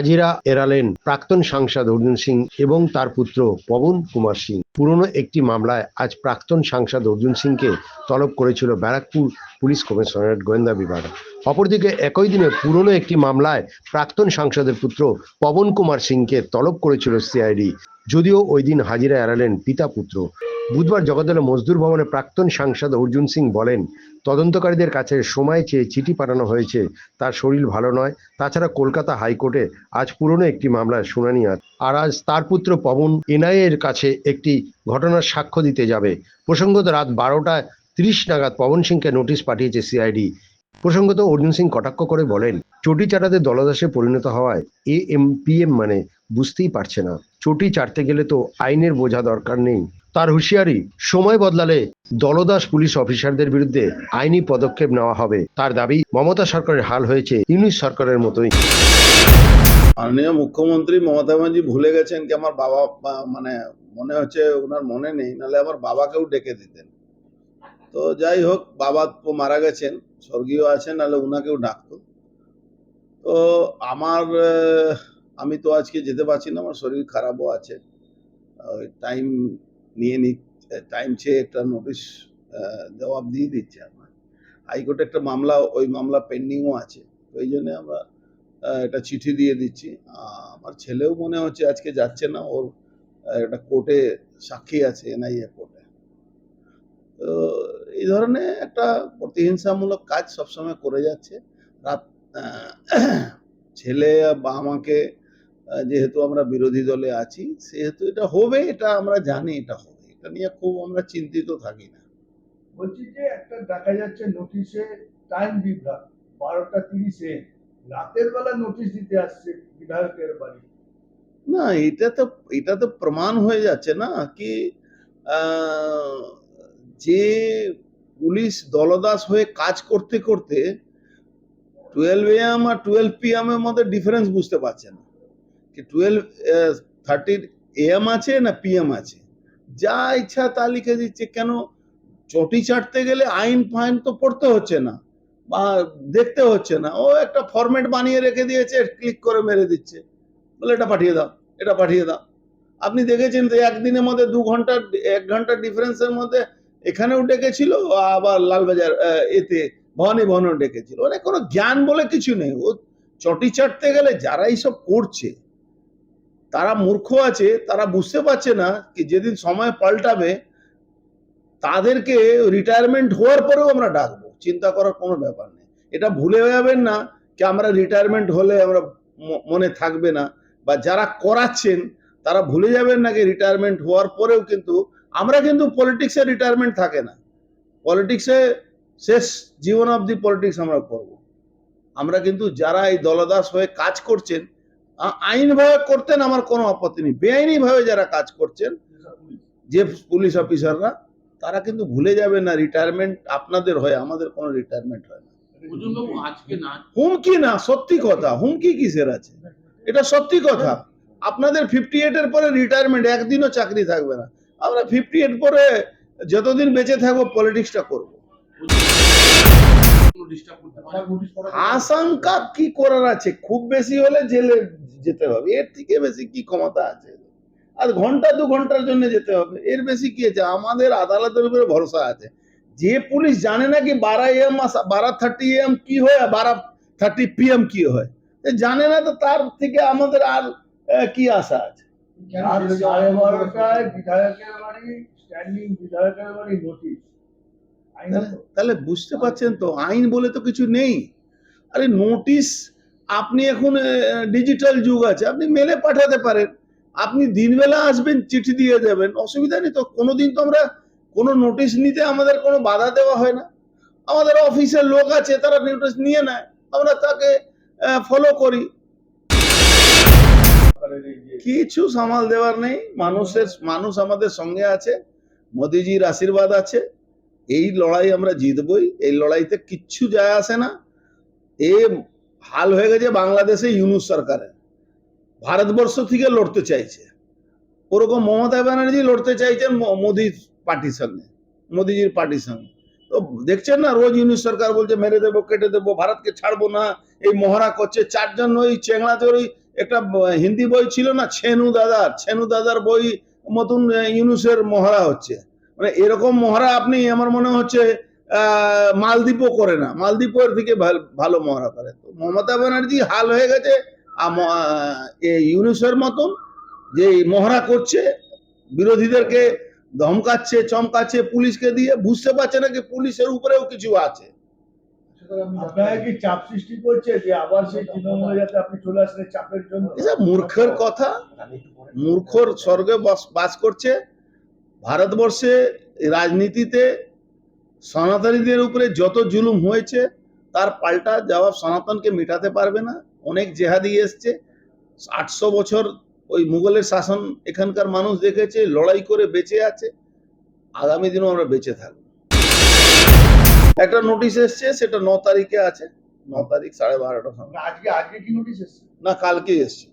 হাজিরা এড়ালেন প্রাক্তন সাংসদ অর্জুন সিং এবং তার পুত্র পবন কুমার সিং। পুরনো একটি মামলায় আজ প্রাক্তন সাংসদ অর্জুন সিংকে তলব করেছিল ব্যারাকপুর পুলিশ কমিশনারেট গোয়েন্দা বিভাগ। অপরদিকে একই দিনে পুরনো একটি মামলায় প্রাক্তন সাংসদের পুত্র পবন কুমার সিংকে তলব করেছিল সিআইডি। যদিও ওই দিন হাজিরা এড়ালেন পিতা পুত্র। বুধবার জগদ্দলে মজদুর ভবনে প্রাক্তন সাংসদ অর্জুন সিং বলেন, তদন্তকারীদের কাছে সময় চেয়ে চিঠি পাঠানো হয়েছে। তার শরীর ভালো নয়। তাছাড়া কলকাতা হাইকোর্টে আজ পুরনো একটি মামলার শুনানি আছে। আর আজ তার পুত্র পবন এনআইএ এর কাছে একটি ঘটনার সাক্ষ্য দিতে যাবে। প্রসঙ্গত রাত বারোটায় তিরিশ নাগাদ পবন সিংকে নোটিশ পাঠিয়েছে সিআইডি। প্রসঙ্গত অর্জুন সিং কটাক্ষ করে বলেন, চটি চাটাতে দলদাসে পরিণত হওয়ায় এ এম পি এম মানে বুঝতেই পারছে না। চটি চাটতে গেলে তো আইনের বোঝা দরকার নেই। তার হুঁশিয়ারি, সময় বদলালে দলদাস পুলিশ অফিসারদের বিরুদ্ধে আইনি পদক্ষেপ নেওয়া হবে। তার দাবি, মমতা সরকারের হাল হয়েছে ইউনিশ সরকারের মতোই। মাননীয় মুখ্যমন্ত্রী মমতা ব্যানার্জি ভুলে গেছেন কি আমার বাবা মানে মনে হচ্ছে ওনার মনে নেই, নাহলে আমার বাবাকেও ডেকে দিতেন। তো যাই হোক, বাবা তো মারা গেছেন, স্বর্গীয় আছেন, নাহলে ওনাকেও ডাকতো। তো আমার আমি তো আজকে যেতে পারছি না, আমার শরীর খারাপও আছে। টাইম নিয়ে নি টাইম চেয়ে একটা নোটিশ জবাব দিয়ে দিচ্ছে আমার। হাইকোর্টে একটা মামলা, ওই মামলা পেন্ডিংও আছে। ওই জন্যে আমরা একটা চিঠি দিয়ে দিচ্ছি। আমার ছেলেও মনে হচ্ছে আজকে যাচ্ছে না, ওর একটা কোর্টে সাক্ষী আছে, এনআইএ কোর্টে। তো এই ধরনের একটা প্রতিহিংসামূলক কাজ সবসময় করে যাচ্ছে। রাত ছেলে বা আমাকে যেহেতু আমরা বিরোধী দলে আছি সেহেতু এটা হবে এটা আমরা জানি এটা হবে। এটা নিয়ে খুব আমরা চিন্তিত থাকি না। বলছি যে একটা দেখা যাচ্ছে নোটিশে টাইম বিভ্রাট বারোটা তিরিশে। রাতের বেলা নোটিশ দিতে আসছে বিধায়কের বাড়ি। না এটা তো এটা তো প্রমাণ হয়ে যাচ্ছে না কি যে পুলিশ দলদাস হয়ে কাজ করতে করতে টুয়েলভ এম আর টুয়েলভ পিএম এর মধ্যে ডিফারেন্স বুঝতে পারছে না। কি টুয়েলভ থার্টি এম আছে না পিএম আছে? যা ইচ্ছা তা লিখে দিচ্ছে। কেন? চটি চাটতে গেলে আইন ফাইন তো পড়তে হচ্ছে না বা দেখতে হচ্ছে না। ও একটা ফরম্যাট বানিয়ে রেখে দিয়েছে ক্লিক করে মেরে দিচ্ছে। বলে, এটা পাঠিয়ে দাও, এটা পাঠিয়ে দাও। আপনি দেখেছেন তো একদিনের মধ্যে দু ঘণ্টা, এক ঘণ্টার ডিফারেন্সের মধ্যে এখানেও ডেকেছিল, আবার লালবাজার এতে ভবানী ভবনেও ডেকেছিল। মানে কোনো জ্ঞান বলে কিছু নেই। ও চটি চাটতে গেলে যারা এইসব করছে তারা মূর্খ আছে, তারা বুঝতে পারছে না কি যেদিন সময় পাল্টাবে, তাদেরকে রিটায়ারমেন্ট হওয়ার পরেও আমরা ডাকবো। চিন্তা করার কোনো ব্যাপার নেই। এটা ভুলে যাবেন না কি আমরা রিটায়ারমেন্ট হলে আমরা মনে থাকবে না বা যারা করাচ্ছেন, তারা ভুলে যাবেন না নাকি রিটায়ারমেন্ট হওয়ার পরেও কিন্তু আমরা কিন্তু পলিটিক্সে রিটায়ারমেন্ট থাকে না। পলিটিক্সে শেষ জীবন অবধি পলিটিক্স আমরা করব। আমরা কিন্তু যারা এই দলদাস হয়ে কাজ করছেন আইনভাবে করতেন আমার কোনো আপত্তি নেই। বেআইনিভাবে যারা কাজ করছেন যে পুলিশ অফিসাররা তারা কিন্তু ভুলে যাবে না রিটায়ারমেন্ট আপনাদের হয় আমাদের কোনো রিটায়ারমেন্ট হয় না। হুমকি না সত্যি কথা হুমকি কিসের আছে? এটা সত্যি কথা। আপনাদের ফিফটি এইট এর পরে রিটায়ারমেন্ট একদিনও চাকরি থাকবে না। আমরা ফিফটি এইট পরে যতদিন বেঁচে থাকব পলিটিক্সটা করব। আশঙ্কা কি করার আছে? খুব বেশি হলে জেলে যেতে হবে। এর থেকে বেশি কি ক্ষমতা আছে? আর ঘণ্টা দু ঘণ্টার জন্য যেতে হবে। এর বেশি কি আছে? আমাদের আদালতের উপরে ভরসা আছে। যে পুলিশ জানে না কি বারো এম বারো থার্টি এম কি হয় আর বারো থার্টি পিএম কি হয়? জানে না তো তার থেকে আমাদের আর আহ, কি আশা আছে? বিধায়কের বাড়ি স্ট্যান্ডিং বিধায়কের বাড়ি নোটিশ তাহলে- বুঝতে পারছেন তো, আইন বলে তো কিছু নেই। আরে নোটিশ, আপনি এখন ডিজিটাল যুগ আছে, আপনি মেলে পাঠাতে পারেন। আপনি দিনবেলা আসবেন, চিঠি দিয়ে যাবেন অসুবিধা নেই তো। কোনোদিন তো আমরা কোনো নোটিশ নিতে আমাদের কোনো বাধা দেওয়া হয় না। আমাদের অফিসের লোক আছে, তারা নোটিশ নিয়ে নেয়। আমরা তাকে ফলো করি। কিছু সামাল দেওয়ার নেই। মানুষের, মানুষ আমাদের সঙ্গে আছে। মোদিজির আশীর্বাদ আছে। এই লড়াই আমরা জিতবই, এই লড়াইতে কিচ্ছু যায় আসে না। এ হাল হয়ে গেছে বাংলাদেশে ইউনুস সরকারের। ভারতবর্ষ থেকে লড়তে চাইছে। ওরকম মমতা ব্যানার্জি লড়তে চাইছেন মোদির পার্টির সঙ্গে, মোদিজির পার্টির সঙ্গে। তো দেখছেন না, রোজ ইউনুস সরকার বলছে, মেরে দেবো, কেটে দেবো, ভারতকে ছাড়বো না, এই মহড়া করছে। চারজন ওই চেংড়াতে ওই একটা হিন্দি বই ছিল না, ছেনু দাদার ছেনু দাদার বই মতন ইউনুসের মহড়া হচ্ছে। মানে এরকম মহড়া আপনি আমার মনে হচ্ছে মালদ্বীপও করে না। মালদ্বীপের থেকে ভাল- মহড়া করে। তো মমতা ব্যানার্জি হাল হয়ে গেছে ইউনুসের মতন যে মহড়া করছে বিরোধীদেরকে ধমকাচ্ছে চমকাচ্ছে পুলিশকে দিয়ে বুঝতে পারছে না কি পুলিশের উপরেও কিছু আছে। চাপ সৃষ্টি করছে যে আবার সেই তৃণমূলে যাতে আপনি চলে আসলে চাপের জন্য? মূর্খের কথা মূর্খর স্বর্গে বাস করছে ভারতবর্ষে রাজনীতিতে সনাতনীদের উপরে যত জুলুম হয়েছে তার পাল্টা জবাব সনাতনকে মেটাতে পারবে না। অনেক জেহাদি এসছে। আটশো বছর ওই মুঘলের শাসন এখানকার মানুষ দেখেছে লড়াই করে বেঁচে আছে। আগামী দিনও আমরা বেঁচে থাকব। একটা নোটিশ এসছে সেটা ন তারিখে আছে। ন তারিখ সাড়ে বারোটার সময়। আজকে আজকে কি নোটিশ এসছে? না কালকে এসছে।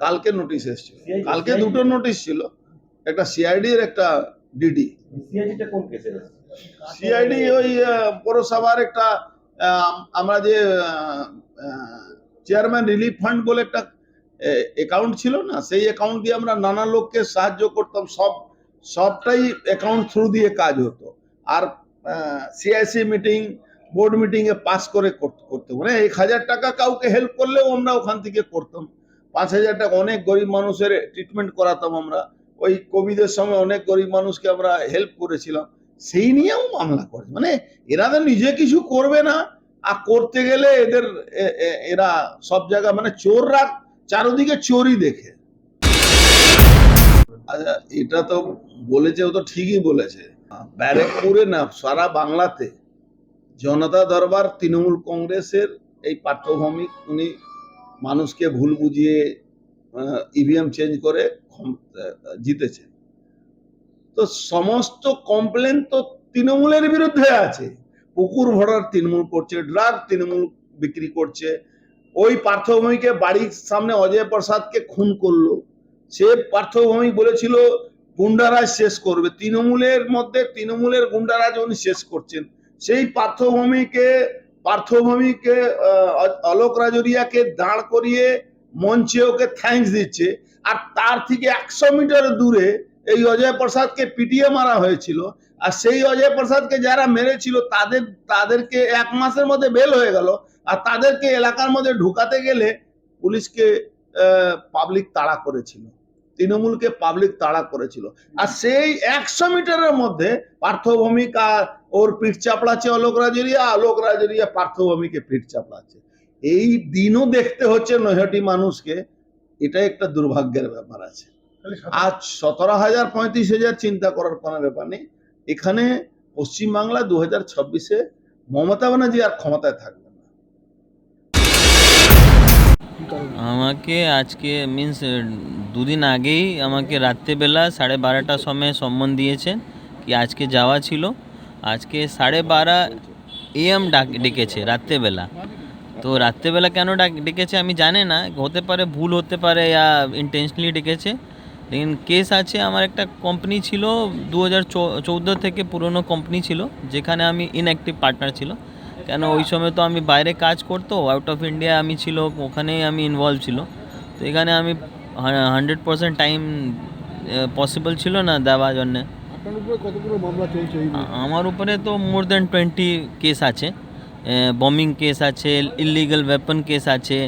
কালকে নোটিশ এসেছিল। কালকে দুটো নোটিশ ছিল একটা সিআইডি এর একটা ডিডি সিআইডি ওই পৌরসভার একটা আমরা যে চেয়ারম্যান রিলিফ ফান্ড বলে একটা অ্যাকাউন্ট ছিল না সেই অ্যাকাউন্ট দিয়ে আমরা নানা লোককে সাহায্য করতাম সব সবটাই অ্যাকাউন্ট থ্রু দিয়ে কাজ হতো। আর সিআইসি মিটিং বোর্ড মিটিং এ পাস করে কর- করতে মানে এক হাজার টাকা কাউকে হেল্প করলেও আমরা ওখান থেকে করতাম। পাঁচ হাজার টাকা অনেক গরিব মানুষের ট্রিটমেন্ট করাতাম আমরা। ওই কোভিডের সময় অনেক গরিব মানুষকে আমরা হেল্প করেছিলাম। সেই নিয়েও মামলা করে মানে এরা তো নিজে কিছু করবে না। আর করতে গেলে এদের এরা সব জায়গা মানে চোররা চারদিকে চোরই দেখে। আচ্ছা এটা তো বলেছে, ও তো ঠিকই বলেছে। ব্যারেকপুরে না, সারা বাংলাতে জনতা দরবার তৃণমূল কংগ্রেসের এই পাঠ্যভূমিক উনি মানুষকে ভুল বুঝিয়ে ইভিএম চেঞ্জ করে ক্ষম- আহ, জিতেছেন তো সমস্ত কমপ্লেন তো তৃণমূলের বিরুদ্ধে আছে। পুকুর ভরার তৃণমূল করছে ড্রাগ তৃণমূল বিক্রি করছে। ওই পার্থভূমিকে বাড়ির সামনে অজয় প্রসাদকে খুন করল। সে পার্থভূমি বলেছিল গুন্ডারাজ শেষ করবে। তৃণমূলের মধ্যে তৃণমূলের গুন্ডারাজ উনি শেষ করছেন সেই পার্থভূমিকে পার্থভূমিকে অলোক রাজরিয়াকে দাঁড় করিয়ে মঞ্চে ওকে থ্যাঙ্কস দিচ্ছে। আর তার থেকে একশো মিটার দূরে এই অজয় প্রসাদকে পিটিয়ে মারা হয়েছিল। আর সেই অজয় প্রসাদকে যারা মেরেছিল, তাদের, তাদেরকে এক মাসের মধ্যে বেল হয়ে গেল। আর তাদেরকে এলাকার মধ্যে ঢুকাতে গেলে পুলিশকে পাবলিক তাড়া করেছিল। তৃণমূলকে পাবলিক তাড়া করেছিল। আর সেই একশো মিটারের মধ্যে পার্থভূমিক আর ওর পিঠ চাপড়াচ্ছে অলোক রাজরিয়া আলোক রাজরিয়া পার্থভূমিকে পিঠ চাপড়াচ্ছে। এই দিনও দেখতে হচ্ছে নৈহাটি মানুষকে এটা একটা দুর্ভাগ্যের ব্যাপার আছে। আজ সতেরো হাজার পঁয়ত্রিশ হাজার চিন্তা করার কোনো ব্যাপার নেই। এখানে পশ্চিমবাংলা দু হাজার ছাব্বিশে মমতা ব্যানার্জি আর ক্ষমতায় থাকবে না। আমাকে আজকে মিন্স দুদিন আগেই আমাকে রাত্রেবেলা সাড়ে বারোটার সময় সম্মান দিয়েছেন কি আজকে যাওয়া ছিল। আজকে সাড়ে বারো এএম ডাক ডেকেছে রাত্রেবেলা। তো রাত্রেবেলা কেন ডাক ডেকেছে আমি জানি না, হতে পারে ভুল হতে পারে ইয়া ইন্টেনশনালি ডেকেছে। লেকিন কেস আছে আমার একটা কোম্পানি ছিল দু হাজার চৌদ্দো থেকে পুরনো কোম্পানি ছিল, যেখানে আমি ইনঅ্যাক্টিভ পার্টনার ছিল। কেন ওই সময় তো আমি বাইরে কাজ করতো আউট অফ ইন্ডিয়া আমি ছিল, ওখানেই আমি ইনভলভ ছিল। তো এখানে আমি হান্ড্রেড পার্সেন্ট টাইম পসিবল ছিল না দেওয়ার জন্যে। আপনার উপরে কতগুলো মামলা চলছে আমার উপরে তো মোর দেন টোয়েন্টি কেস আছে। বম্বিং কেস আছে ইলিগাল ওয়েপন কেস আছে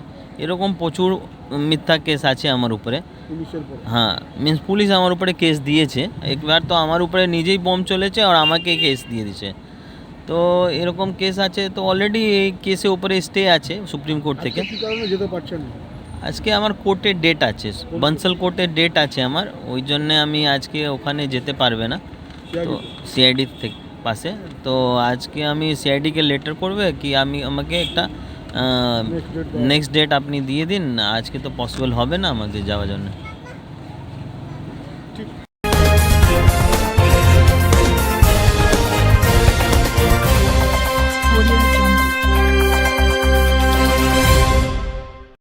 এরকম প্রচুর মিথ্যা কেস আছে আমার উপরে। হ্যাঁ মিন্স পুলিশ আমার উপরে কেস দিয়েছে। একবার তো আমার উপরে নিজেই বম চলেছে আর আমাকে কেস দিয়ে দিয়েছে। তো এরকম কেস আছে তো অলরেডি এই কেসে উপরে স্টে আছে সুপ্রিম কোর্ট থেকে। যেতে পারছেন না? আজকে আমার কোর্টের ডেট আছে। বনসল কোর্টের ডেট আছে আমার। ওই জন্যে আমি আজকে ওখানে যেতে পারবে না। তো সিআইডি থেকে পাশে। তো আজকে আমি সিআইডিকে লেটার করবে কি আমি আমাকে একটা নেক্সট ডেট নেক্সট ডেট আপনি দিয়ে দিন। আজকে তো পসিবল হবে না আমাদের যাওয়ার জন্য।